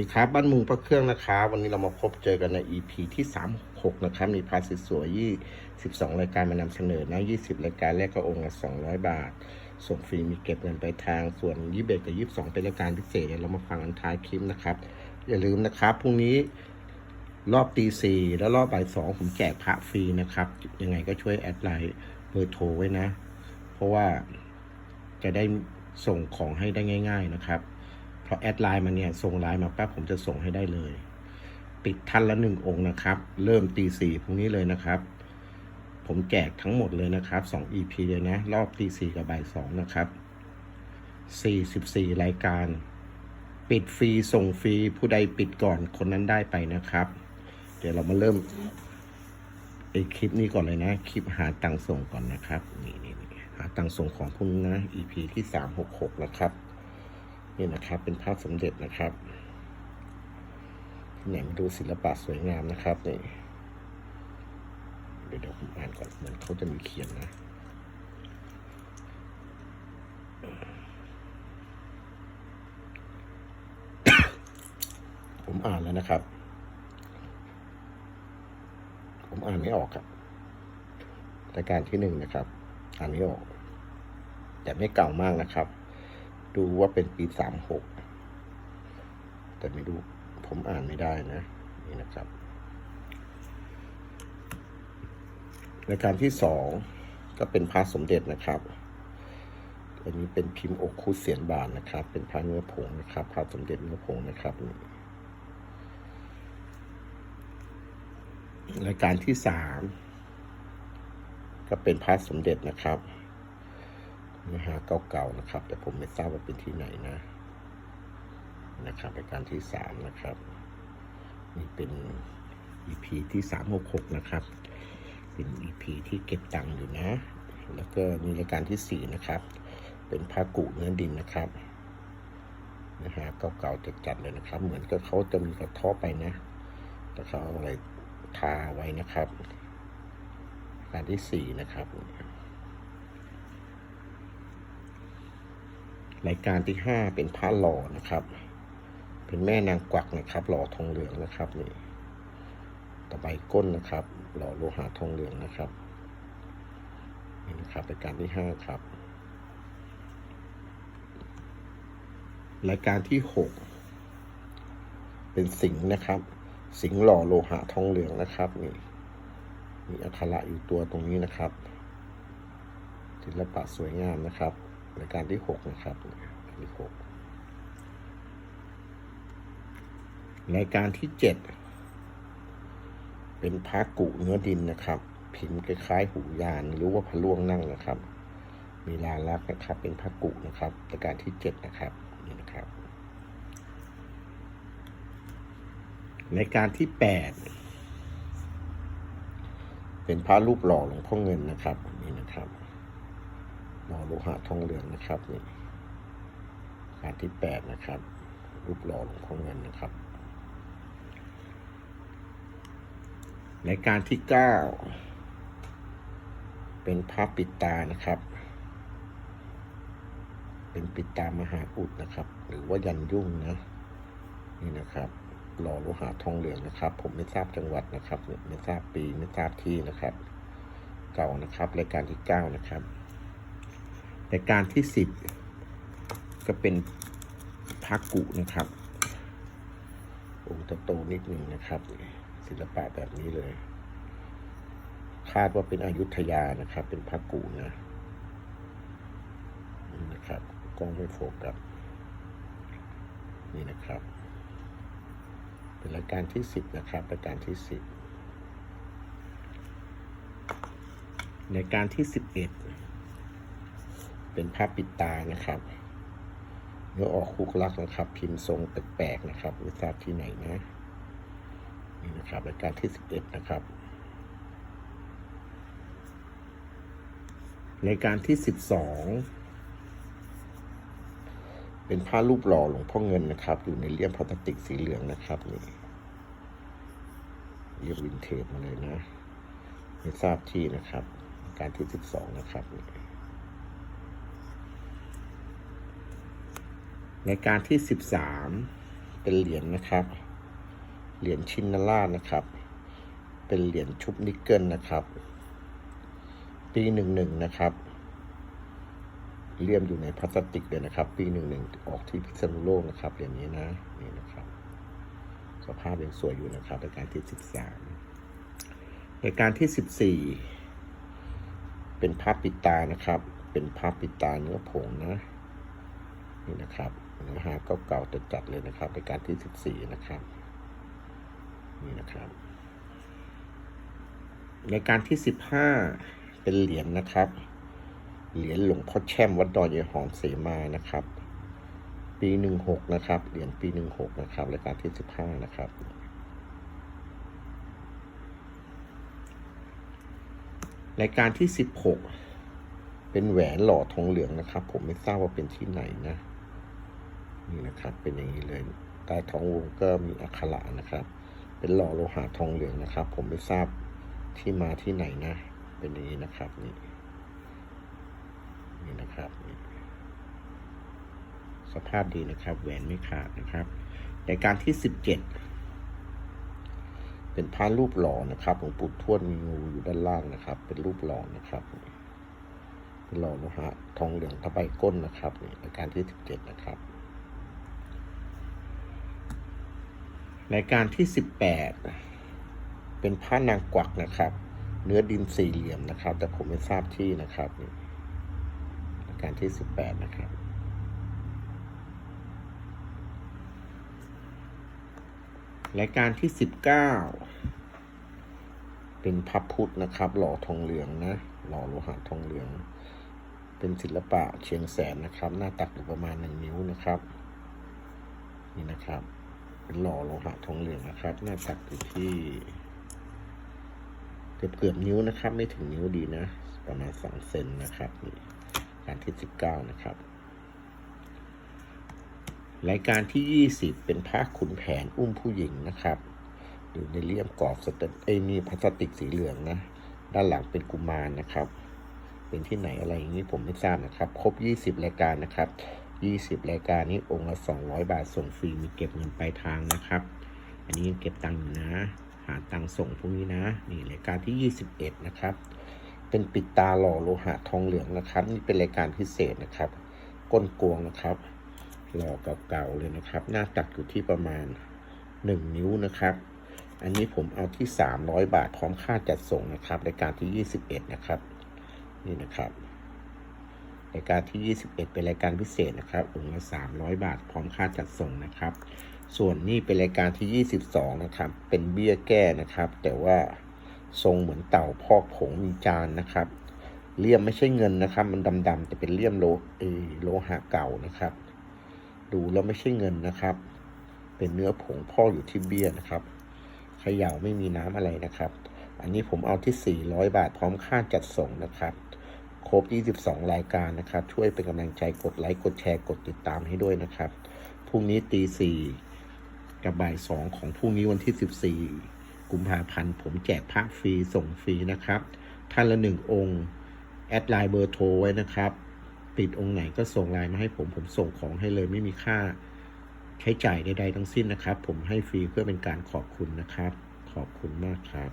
ดีครับ บ้านมุงพระเครื่องนะครับวันนี้เรามาพบเจอกันใน EP ที่ 36 นะครับ มีพาสสวยๆ22รายการมานำเสนอนะ20รายการแรกก็องค์ละ200บาท ส่งฟรีมีเก็บเงินไปทางส่วน21กับ22เป็นรายการพิเศษเดี๋ยวเรามาฟังอันท้ายคลิปนะครับ อย่าลืมนะครับพรุ่งนี้รอบตีสี่แล้วรอบบ่ายสองผมแจกพระฟรีนะครับ ยังไงก็ช่วยแอดไลน์เบอร์โทรไว้นะ เพราะว่าจะได้ส่งของให้ได้ง่าย ๆนะครับ อแอดไลน์มาเนี่ยส่งไลน์มาปั๊บผมจะส่งให้ได้เลย ปิดท่านละหนึ่งองค์นะครับ เริ่มตีสี่พรุ่งนี้เลยนะครับ ผมแจกทั้งหมดเลยนะครับสอง EP เลยนะ รอบตีสี่กับบ่ายสองนะครับสี่สิบสี่รายการ ปิดฟรีส่งฟรีผู้ใดปิดก่อนคนนั้นได้ไปนะครับ เดี๋ยวเรามาเริ่มไอคลิปนี้ก่อนเลยนะ คลิปหาตังส่งก่อนนะครับ นี่นี่หาตังส่งของพวกนี้นะ EP ที่สามหกหกนะครับ นี่นะครับ เป็นภาพสมเด็จนะครับที่ไหนมาดูศิลปะสวยงามนะครับนี่เดี๋ยวเดี๋ยวผมอ่านก่อนเหมือนเขาจะมีเขียนนะผมอ่านแล้วนะครับ ผมอ่านไม่ออกครับรายการที่หนึ่งนะครับ อ่านไม่ออก แต่ไม่เก่ามากนะครับ ดูว่าเป็นปีสามหกแต่ไม่รู้ผมอ่านไม่ได้นะ นี่นะครับรายการที่สองก็เป็นพระสมเด็จนะครับอันนี้เป็นพิมพ์อกคุดเสียนบานนะครับ เป็นพระเนื้อผงนะครับพระสมเด็จเนื้อผงนะครับรายการที่สามก็เป็นพระสมเด็จนะครับ นื้อหาเก่าๆนะครับ แต่ผมไม่ทราบว่าเป็นที่ไหนนะ นะครับรายการที่สามนะครับ นี่เป็น EP ที่สามหกหกนะครับ เป็น EP ที่เก็บตังค์อยู่นะ แล้วก็มีรายการที่สี่นะครับ เป็นพากุเนื้อดินนะครับนะฮะเก่าๆจัดๆเลยนะครับ เหมือนกับเขาจะมีกระทาะไปนะแต่เขาเอาอะไรทาไว้นะครับ การที่สี่นะครับ รายการที่ห้าเป็นพระหล่อนะครับ เป็นแม่นางกวักนะครับ หล่อทองเหลืองนะครับนี่ตะไบก้นนะครับ หล่อโลหะทองเหลืองนะครับนี่นะครับรายการที่ห้าครับ รายการที่หกเป็นสิงห์นะครับ สิงห์หล่อโลหะทองเหลืองนะครับนี่มีอักขระอยู่ตัวตรงนี้นะครับศิลปะสวยงามนะครับ รายการที่หกนะครับรายการที่หกรายการที่เจ็ดเป็นพระกุเนื้อดินนะครับ พิมพ์คล้ายๆหูยานหรือว่าพระล่วงนั่งนะครับ มีลาลักนะครับ เป็นพระกุนะครับรายการที่เจ็ดนะครับนี่นะครับรายการที่แปดเป็นพระรูปหล่อหลวงพ่อเงินนะครับนี่นะครับ โลหะทองเหลืองนะครับนี่การที่แปดนะครับรูปหล่อหลวงพ่อเงินนะครับในการที่เก้าเป็นพระปิดตานะครับ เป็นปิดตามหาอุดนะครับ หรือว่ายันยุ่งนะนี่นะครับหล่อโลหะทองเหลืองนะครับ ผมไม่ทราบจังหวัดนะครับ ไม่ทราบปีไม่ทราบที่นะครับ เก่านะครับรายการที่เก้านะครับ รายการที่สิบก็เป็นพักกุนะครับองค์โตนิดหนึ่งนะครับ ศิลปะแบบนี้เลย คาดว่าเป็นอยุธยานะครับ เป็นพักกุนะนี่นะครับกล้องไม่โฟกัสนี่นะครับ เป็นรายการที่สิบนะครับรายการที่สิบรายการที่สิบเอ็ด เป็นภาพปิดตานะครับเนื้อออกคุกลักนะครับ พิมพ์ทรงแปลกๆนะครับไม่ทราบที่ไหนนะนี่นะครับรายการที่สิบเอ็ดนะครับรายการที่สิบสองเป็นผ้ารูปหล่อหลวงพ่อเงินนะครับ อยู่ในเลี่ยมพลาสติกสีเหลืองนะครับนี่เรียกวินเทจมาเลยนะไม่ทราบที่นะครับ การที่สิบสองนะครับนี่ ในการที่ 13 เป็นเหรียญนะครับ เหรียญชินนารานะครับ เป็นเหรียญชุบนิกเกิลนะครับ ปีหนึ่งหนึ่งนะครับเลี่ยมอยู่ในพลาสติกเลยนะครับ ปีหนึ่งหนึ่งออกที่พิษณุโลกนะครับเหรียญนี้นะนี่นะครับ สภาพยังสวยอยู่นะครับในการที่สิบสามในการที่สิบสี่เป็นภาพปิดตานะครับ เป็นภาพปิดตาเนื้อผงนะนี่นะครับ นื้อหาเก่าๆจัดเลยนะครับในการที่สิบสี่นะครับ นี่นะครับ ในการที่สิบห้าเป็นเหรียญนะครับ เหรียญหลวงพ่อแช่มวัดดอยยายหอมเสมานะครับ ปีหนึ่งหกนะครับ เหรียญปีหนึ่งหกนะครับรายการที่สิบห้านะครับรายการที่สิบหกเป็นแหวนหล่อทองเหลืองนะครับ ผมไม่ทราบว่าเป็นที่ไหนนะ นี่นะครับ เป็นอย่างนี้เลยใต้ท้องวงก็มีอักขระนะครับ เป็นหล่อโลหะทองเหลืองนะครับ ผมไม่ทราบที่มาที่ไหนนะ เป็นอย่างนี้นะครับนี่นี่นะครับนี่สภาพดีนะครับ แหวนไม่ขาดนะครับรายการที่สิบเจ็ดเป็นพระรูปหล่อนะครับหลวงปู่ทวดมีงูอยู่ด้านล่างนะครับ เป็นรูปหล่อนะครับเป็นหล่อโลหะทองเหลืองตะไบก้นนะครับในการที่สิบเจ็ดนะครับ รายการที่สิบแปดเป็นผ้านางกวักนะครับ เนื้อดินสี่เหลี่ยมนะครับ แต่ผมไม่ทราบที่นะครับนี่รายการที่สิบแปดนะครับรายการที่สิบเก้าเป็นพับพุทธนะครับ หล่อทองเหลืองนะหล่อโลหะทองเหลือง เป็นศิลปะเชียงแสนนะครับ หน้าตักอยู่ประมาณหนึ่งนิ้วนะครับ นี่นะครับ เป็นหล่อโลหะทองเหลืองนะครับ หน้าตักอยู่ที่เกือบเกือบนิ้วนะครับ ไม่ถึงนิ้วดีนะ ประมาณสองเซนนะครับนี่การที่สิบเก้านะครับ รายการที่ยี่สิบเป็นผ้าขุนแผนอุ้มผู้หญิงนะครับอยู่ในเลี่ยมกรอบสเตนเอ้นี่พลาสติกสีเหลืองนะ ด้านหลังเป็นกุมารนะครับ เป็นที่ไหนอะไรอย่างนี้ผมไม่ทราบนะครับ ครบ 20 รายการนะครับ 20 รายการนี้องค์ละ 200 บาทส่งฟรีมีเก็บเงินปลายทางนะครับ อันนี้ยังเก็บตังค์อยู่นะ หาตังค์ส่งพวกนี้นะ นี่รายการที่ 21 นะครับ เป็นปิดตาหล่อโลหะทองเหลืองนะครับ นี่เป็นรายการพิเศษนะครับ ก้นกวงนะครับ หล่อเก่าๆเลยนะครับ หน้าตักอยู่ที่ประมาณ 1 นิ้วนะครับ อันนี้ผมเอาที่ 300 บาทพร้อมค่าจัดส่งนะครับรายการที่ 21 นะครับ นี่นะครับ รายการที่ 21 เป็นรายการพิเศษนะครับองค์ละ300 บาท พร้อมค่าจัดส่งนะครับ ส่วนนี้เป็นรายการที่ 22 นะครับ เป็นเบี้ยแก้นะครับ แต่ว่าทรงเหมือนเต่าพอกผงมีจานนะครับ เลี่ยมไม่ใช่เงินนะครับ มันดำๆแต่เป็นเลี่ยมโลเอโลหะเก่านะครับ ดูแล้วไม่ใช่เงินนะครับ เป็นเนื้อผงพอกอยู่ที่เบี้ยนะครับเขย่าไม่มีน้ำอะไรนะครับ อันนี้ผมเอาที่ 400 บาทพร้อมค่าจัดส่งนะครับ ครบ 22 รายการนะครับ ช่วยเป็นกำลังใจกดไลค์ กดแชร์ กดติดตามให้ด้วยนะครับ พรุ่งนี้ตีสี่กับบ่ายสองของพรุ่งนี้วันที่ 14 กุมภาพันธ์ ผมแจกพระฟรีส่งฟรีนะครับ ท่านละหนึ่งองค์ แอดไลน์เบอร์โทรไว้นะครับ ติดองค์ไหนก็ส่งไลน์มาให้ผม ผมส่งของให้เลยไม่มีค่าใช้จ่ายใดๆทั้งสิ้นนะครับ ผมให้ฟรีเพื่อเป็นการขอบคุณนะครับ ขอบคุณมากครับ